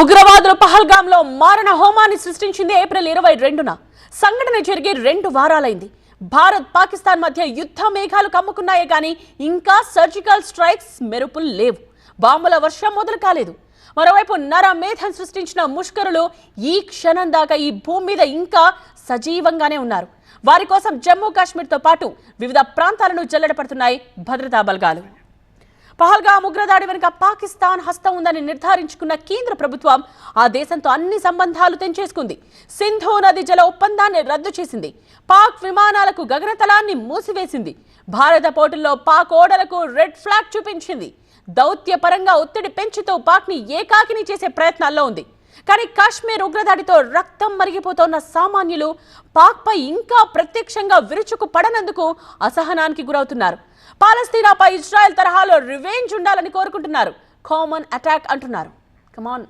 ఉగ్రవాదులు పహల్గాంలో మారణ హోమాన్ని సృష్టించింది ఏప్రిల్ ఇరవై రెండున. సంఘటన జరిగి రెండు వారాలైంది. భారత్ పాకిస్తాన్ మధ్య యుద్ధ మేఘాలు కమ్ముకున్నాయే కానీ ఇంకా సర్జికల్ స్ట్రైక్స్ మెరుపులు లేవు. బాంబుల వర్షం మొదలు కాలేదు. మరోవైపు నరమేధం సృష్టించిన ముష్కరులు ఈ క్షణం దాకా ఈ భూమి మీద ఇంకా సజీవంగానే ఉన్నారు. వారి కోసం జమ్మూ కాశ్మీర్తో పాటు వివిధ ప్రాంతాలను జల్లెడపడుతున్నాయి భద్రతా బలగాలు. పహల్గామ్ ఉగ్రదాడి వెనుక పాకిస్తాన్ హస్తం ఉందని నిర్ధారించుకున్న కేంద్ర ప్రభుత్వం ఆ దేశంతో అన్ని సంబంధాలు తెంచేసుకుంది. సింధు నది జల ఒప్పందాన్ని రద్దు చేసింది. పాక్ విమానాలకు గగనతలాన్ని మూసివేసింది. భారత పోర్టుల్లో పాక్ ఓడలకు రెడ్ ఫ్లాగ్ చూపించింది. దౌత్యపరంగా ఒత్తిడి పెంచుతూ పాక్ని ఏకాకిని చేసే ప్రయత్నాల్లో ఉంది. కానీ కాశ్మీర్ ఉగ్రదాడితో రక్తం మరిగిపోతున్న సామాన్యులు పాక్పై ఇంకా ప్రత్యక్షంగా విరుచుకు పడనందుకు అసహనానికి గురవుతున్నారు. పాలస్తీనాపై ఇజ్రాయెల్ తరహాలో రివెంజ్ ఉండాలని కోరుకుంటున్నారు. కామన్ అటాక్ అంటున్నారు. కమాన్